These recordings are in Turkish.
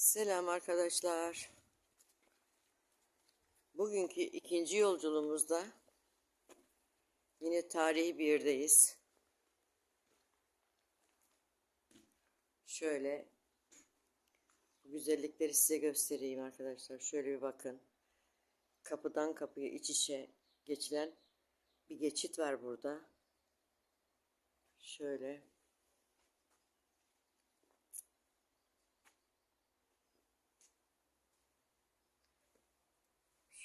Selam arkadaşlar. Bugünkü ikinci yolculuğumuzda yine tarihi bir yerdeyiz. Şöyle bu güzellikleri size göstereyim arkadaşlar. Şöyle bir bakın. Kapıdan kapıya iç içe geçilen bir geçit var burada. Şöyle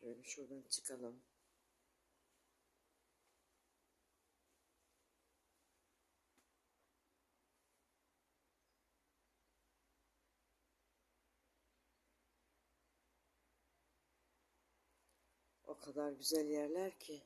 Şöyle şuradan çıkalım. O kadar güzel yerler ki.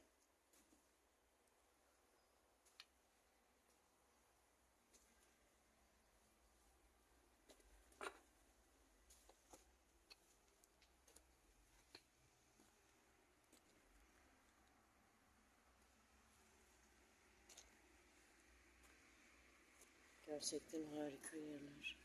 Gerçekten harika yerler.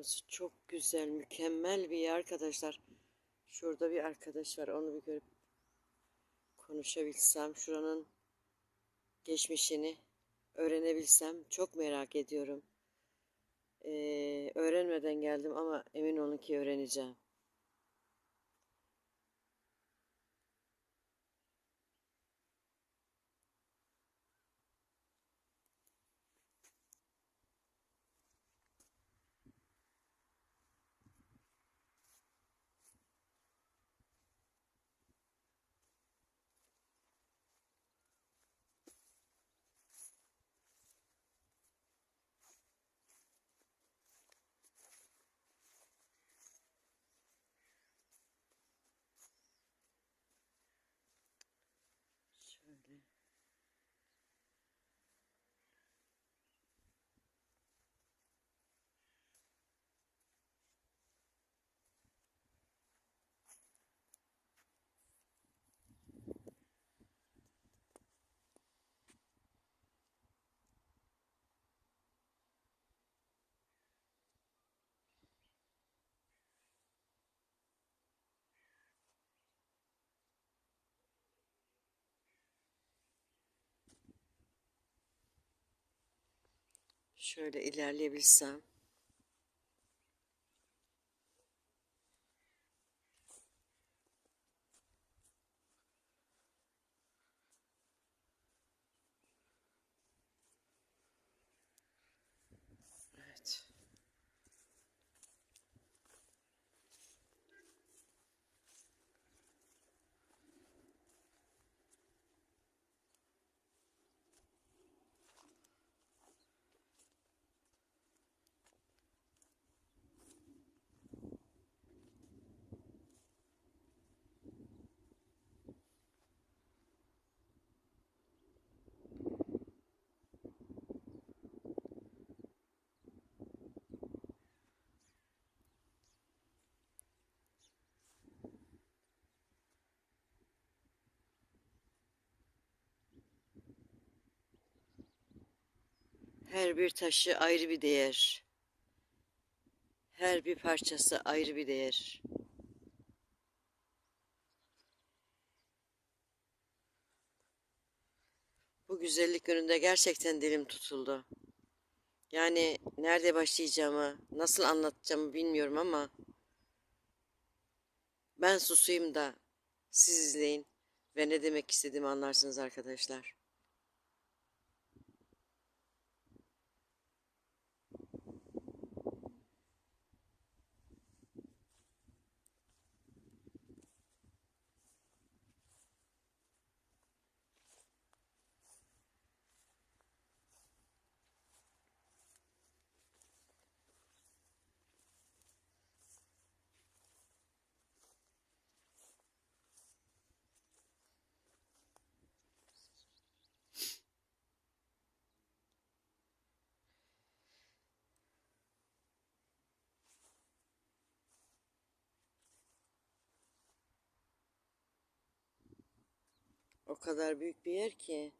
Burası çok güzel, mükemmel bir yer arkadaşlar. Şurada bir arkadaş var, onu bir görüp konuşabilsem, şuranın geçmişini öğrenebilsem çok merak ediyorum. Ee, öğrenmeden geldim ama emin olun ki öğreneceğim. Şöyle. Şöyle ilerleyebilsem. Her bir taşı ayrı bir değer. Her bir parçası ayrı bir değer. Bu güzellik önünde gerçekten dilim tutuldu. Yani nerede başlayacağımı, nasıl anlatacağımı bilmiyorum ama ben susayım da siz izleyin ve ne demek istediğimi anlarsınız arkadaşlar. O kadar büyük bir yer ki.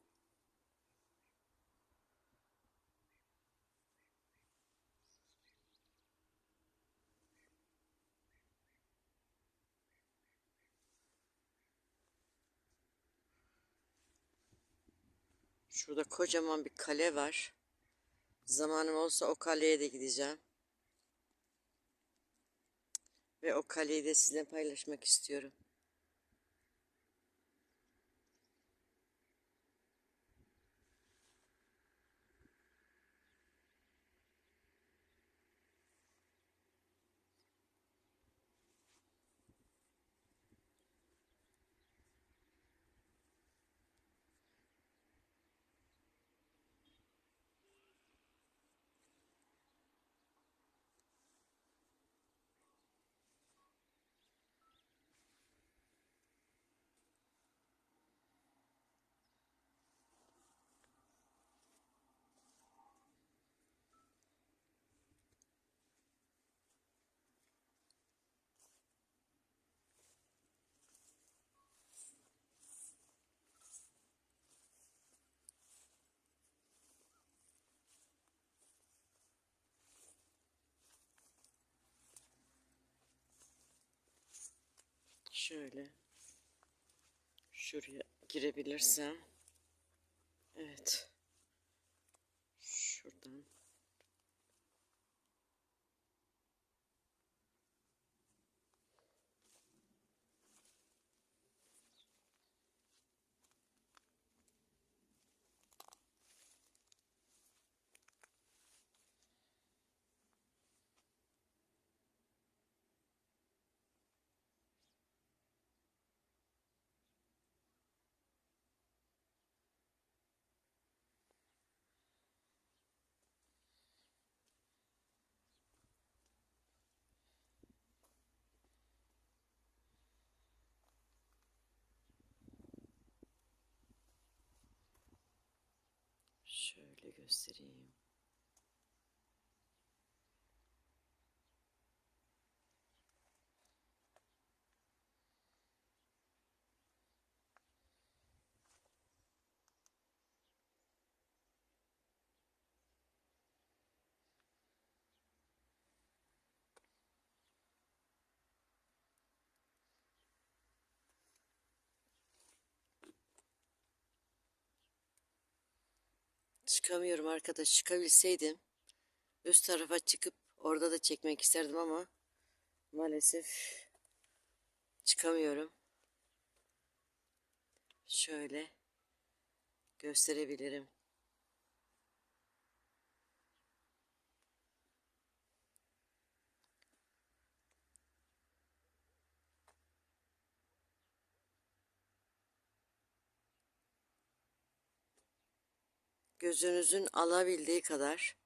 Şurada kocaman bir kale var. Zamanım olsa o kaleye de gideceğim. Ve o kaleyi de sizinle paylaşmak istiyorum. Şöyle şuraya girebilirsem. Evet. Şuradan. Şöyle göstereyim. Çıkamıyorum arkadaş. Çıkabilseydim üst tarafa çıkıp orada da çekmek isterdim ama maalesef çıkamıyorum. Şöyle gösterebilirim. Gözünüzün alabildiği kadar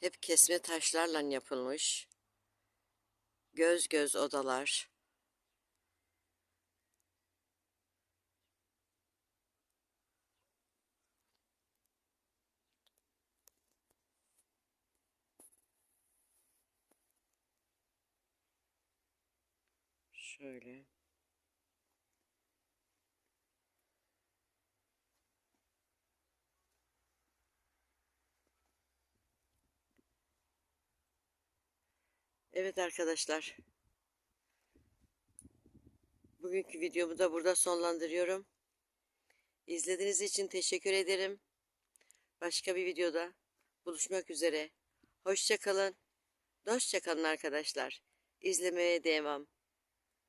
hep kesme taşlarla yapılmış. Göz göz odalar. Şöyle. Evet arkadaşlar. Bugünkü videomu da burada sonlandırıyorum. İzlediğiniz için teşekkür ederim. Başka bir videoda buluşmak üzere. Hoşçakalın. Dostçakalın arkadaşlar. İzlemeye devam.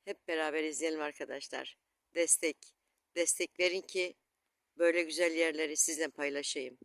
Hep beraber izleyelim arkadaşlar. Destek. Destek verin ki böyle güzel yerleri sizle paylaşayım.